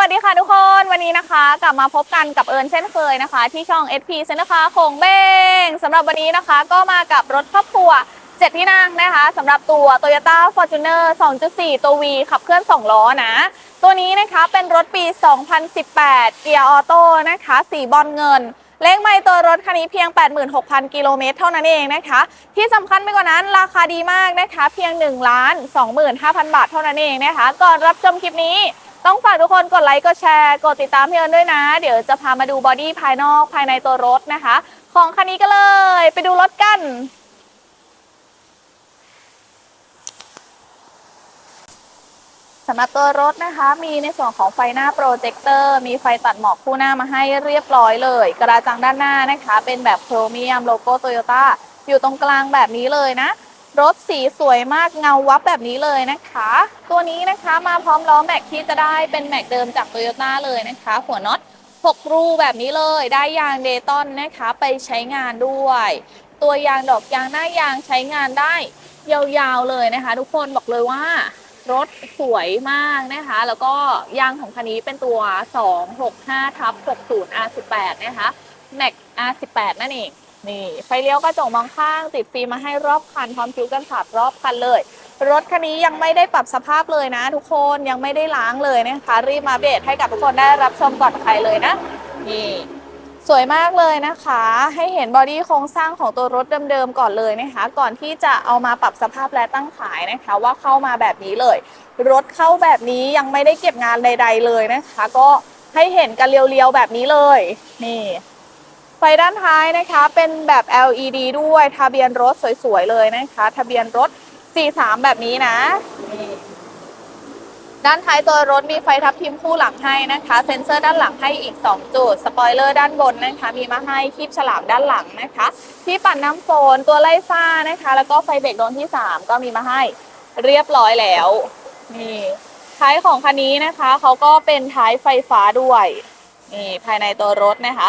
วัสดีค่ะทุกคนวันนี้นะคะ กลับมาพบกันกับเอิญเช่นเคยนะคะ ที่ช่อง SP เซนนะคะคงเบ้งสำหรับวันนี้นะคะ ก็มากับรถครอบครัว 7 ที่นั่งนะคะสำหรับตัว Toyota Fortuner 2.4 ตัว V ขับเคลื่อน 2 ล้อนะ ตัวนี้นะคะเป็นรถปี 2018 เกียร์ออโต้นะคะสีบอลเงินเลขไม่ตัวรถคันนี้เพียง 86,000 กิโลเมตรเท่านั้นเองนะคะ ที่สำคัญไปกว่านั้นราคาดีมากนะคะ เพียง1ล้าน25,000 บาทเท่านั้นเองนะคะ ก่อนรับชมคลิปนี้ ต้องฝากทุกคนกดไลค์กดแชร์ กดติดตามพี่เอิญด้วยนะ เดี๋ยวจะพามาดูบอดี้ภายนอกภายในตัวรถนะคะ ของคันนี้ก็เลย ไปดูรถกัน สำหรับตัวรถนะคะ มีในส่วนของไฟหน้าโปรเจคเตอร์ มีไฟตัดหมอกคู่หน้ามาให้เรียบร้อยเลย กระจังด้านหน้านะคะ เป็นแบบโครเมียมโลโก้โตโยต้าอยู่ตรงกลางแบบนี้เลยนะ รถสีสวยมากเงาวับแบบนี้เลยนะคะ ตัวนี้นะคะมาพร้อมล้อแม็กที่จะได้เป็นแม็กเดิมจากโตโยต้าเลยนะคะ หัวน็อต6 รูแบบนี้เลยได้ยางเดตอนนะคะไปใช้งานด้วย ตัวยางดอกยางหน้ายางใช้งานได้ยาวๆเลยนะคะ ทุกคนบอกเลยว่ารถสวยมากนะคะ แล้วก็ยางของคันนี้เป็นตัว 265ทับ60 R18 นะคะ Max R18 นั่นเอง นี่ไฟเลี้ยวกระจกมองข้าง ติดฟิล์มมาให้รอบคันพร้อมคิ้วกันสาดรอบคันเลย รถคันนี้ยังไม่ได้ปรับสภาพเลยนะ ทุกคนยังไม่ได้ล้างเลยนะคะ รีบมาเดตให้กับทุกคนได้รับชมก่อนใครเลยนะ นี่สวยมากเลยนะคะ ให้เห็นบอดี้โครงสร้างของตัวรถเดิมๆก่อนเลยนะคะ ก่อนที่จะเอามาปรับสภาพและตั้งขายนะคะ ว่าเข้ามาแบบนี้เลย รถเข้าแบบนี้ยังไม่ได้เก็บงานใด ๆเลยนะคะ ก็ให้เห็นกันเรียวๆแบบนี้เลย นี่ ไฟด้านท้ายนะคะเป็นแบบ LED ด้วยทะเบียนรถสวยๆเลยนะคะ ทะเบียนรถ 43 แบบนี้นะนี่ด้านท้ายตัวรถมีไฟทับทิมคู่หลังให้นะคะ เซ็นเซอร์ด้านหลังให้อีก 2 จุด สปอยเลอร์ด้านบนนะคะ มีมาให้คีบฉลามด้านหลังนะคะ ที่ปัดน้ำฝนตัวไล่ฟ้านะคะ แล้วก็ไฟเบรกโดนที่ 3 ก็มีมาให้เรียบร้อยแล้วนี่ท้ายของคันนี้นะคะเขาก็เป็นท้ายไฟฟ้าด้วยนี่ภายในตัวรถนะคะ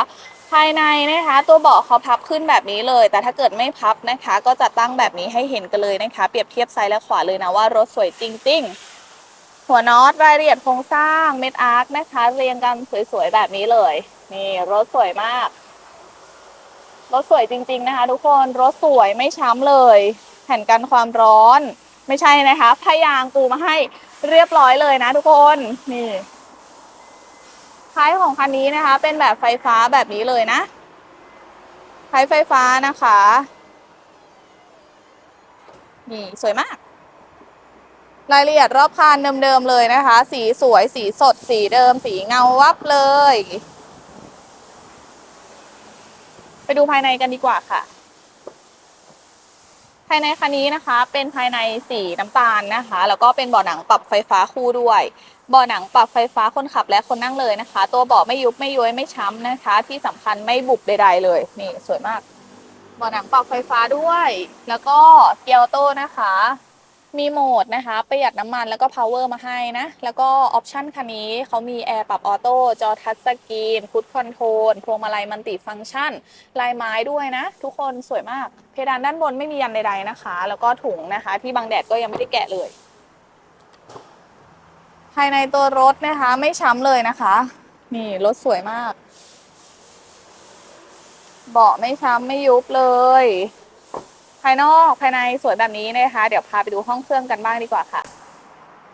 ภายในนะคะ ตัวเบาะเขาพับขึ้นแบบนี้เลย แต่ถ้าเกิดไม่พับนะคะ ก็จะตั้งแบบนี้ให้เห็นกันเลยนะคะ เปรียบเทียบซ้ายและขวาเลยนะว่ารถสวยจริง ๆ หัวน็อตรายละเอียดโครงสร้างเม็ดอาร์คนะคะ เรียงกันสวยๆแบบนี้เลย นี่รถสวยมาก รถสวยจริง ๆ นะคะ ทุกคนรถสวยไม่ช้ำเลย แผ่นกันความร้อน ไม่ใช่นะคะพยางปูมาให้เรียบร้อยเลยนะทุกคนนี่ ท้ายของคันนี้นะคะ เป็นแบบไฟฟ้าแบบนี้เลยนะท้ายไฟฟ้านะคะ นี่สวยมาก รายละเอียดรอบคันเดิมๆเลยนะคะ สีสวยสีสด สีเดิม สีเงาวับเลย ไปดูภายในกันดีกว่าค่ะายในคันนี้นะคะ เป็นภายในสีน้ำตาลนะคะ แล้วก็เป็นเบาะหนังปรับไฟฟ้าคู่ด้วยเบาะหนังปรับไฟฟ้าคนขับและคนนั่งเลยนะคะ ตัวเบาะไม่ยุบไม่ย้อยไม่ช้ำนะคะ ที่สำคัญไม่บุบใดๆเลยนี่สวยมากเบาะหนังปรับไฟฟ้าด้วย แล้วก็เกียร์ออโต้นะคะ มีโหมดนะคะ ประหยัดน้ำมันแล้วก็ power มาให้นะ แล้วก็ออปชันคันนี้เขามีแอร์ปรับออโต้จอทัชสกรีนฟุตคอนโทรลพวงมาลัยมันติฟังก์ชัน ลายไม้ด้วยนะ ทุกคนสวยมาก เพดานด้านบนไม่มียันใดๆนะคะ แล้วก็ถุงนะคะ ที่บังแดดก็ยังไม่ได้แกะเลย ภายในตัวรถนะคะ ไม่ช้ำเลยนะคะ นี่รถสวยมาก เบาะไม่ช้ำไม่ยุบเลย ภายนอกภายในสวยแบบนี้นะคะ เดี๋ยวพาไปดูห้องเครื่องกันบ้างดีกว่าค่ะ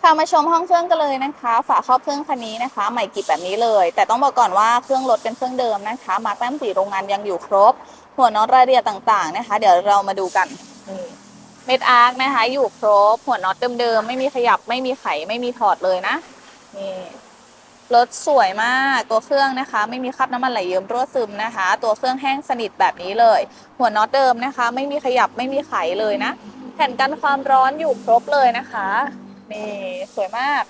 พามาชมห้องเครื่องกันเลยนะคะ ฝาครอบเครื่องคันนี้นะคะ ใหม่กิบแบบนี้เลย แต่ต้องบอกก่อนว่าเครื่องรถเป็นเครื่องเดิมนะคะ มาแต้มสีโรงงานยังอยู่ครบ หัวน็อตรายละเอียดต่างๆนะคะ เดี๋ยวเรามาดูกันนี่เม็ดอาร์คนะคะ อยู่ครบ หัวน็อตเดิมๆไม่มีขยับไม่มีไขไม่มีถอดเลยนะนี่ รถสวยมากตัวเครื่องนะคะ ไม่มีคราบน้ำมันไหลเยิ้มรั่วซึมนะคะ ตัวเครื่องแห้งสนิทแบบนี้เลย หัวน็อตเดิมนะคะ ไม่มีขยับไม่มีไขเลยนะ แผ่นกันความร้อนอยู่ครบเลยนะคะนี่สวยมาก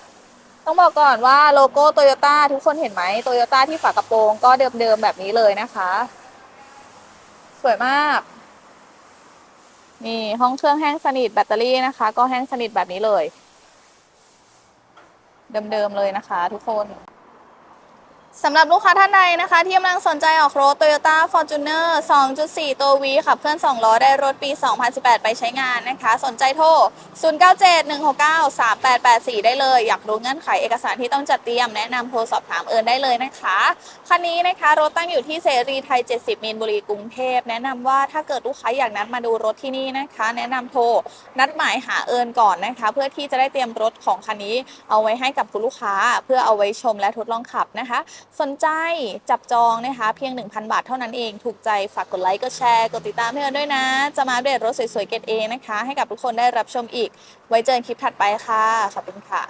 ต้องบอกก่อนว่าโลโก้โตโยต้าทุกคนเห็นไหมโตโยต้าที่ฝากระโปรงก็เดิมๆแบบนี้เลยนะคะ สวยมากนี่ห้องเครื่องแห้งสนิทแบตเตอรี่นะคะ ก็แห้งสนิทแบบนี้เลย เดิมๆเลยนะคะ ทุกคน สำหรับลูกค้าท่านใดนะคะ ที่กำลังสนใจออกรถ Toyota Fortuner 2.4 ตัว V ขับเคลื่อน 2 ล้อ ได้รถปี 2018 ไปใช้งานนะคะ สนใจโทร 0971693884 ได้เลย อยากรู้เงื่อนไขเอกสารที่ต้องจัดเตรียม แนะนำโทรสอบถามเอิญได้เลยนะคะ คันนี้นะคะ รถตั้งอยู่ที่เสรีไทย 70 มีนบุรีกรุงเทพ แนะนำว่าถ้าเกิดลูกค้าอยากนัดมาดูรถที่นี่นะคะ แนะนำโทร นัดหมายหาเอิญก่อนนะคะ เพื่อที่จะได้เตรียมรถของคันนี้ เอาไว้ให้กับคุณลูกค้า เพื่อเอาไว้ชมและทดลองขับนะคะสนใจจับจองนะคะ เพียง 1,000 บาทเท่านั้นเอง ถูกใจฝากกดไลค์กดแชร์ กดติดตามให้กันด้วยนะ จะมาอัปเดตรถสวยๆเกตเอนะคะ ให้กับทุกคนได้รับชมอีก ไว้เจอกันคลิปถัดไปค่ะ ขอบคุณค่ะ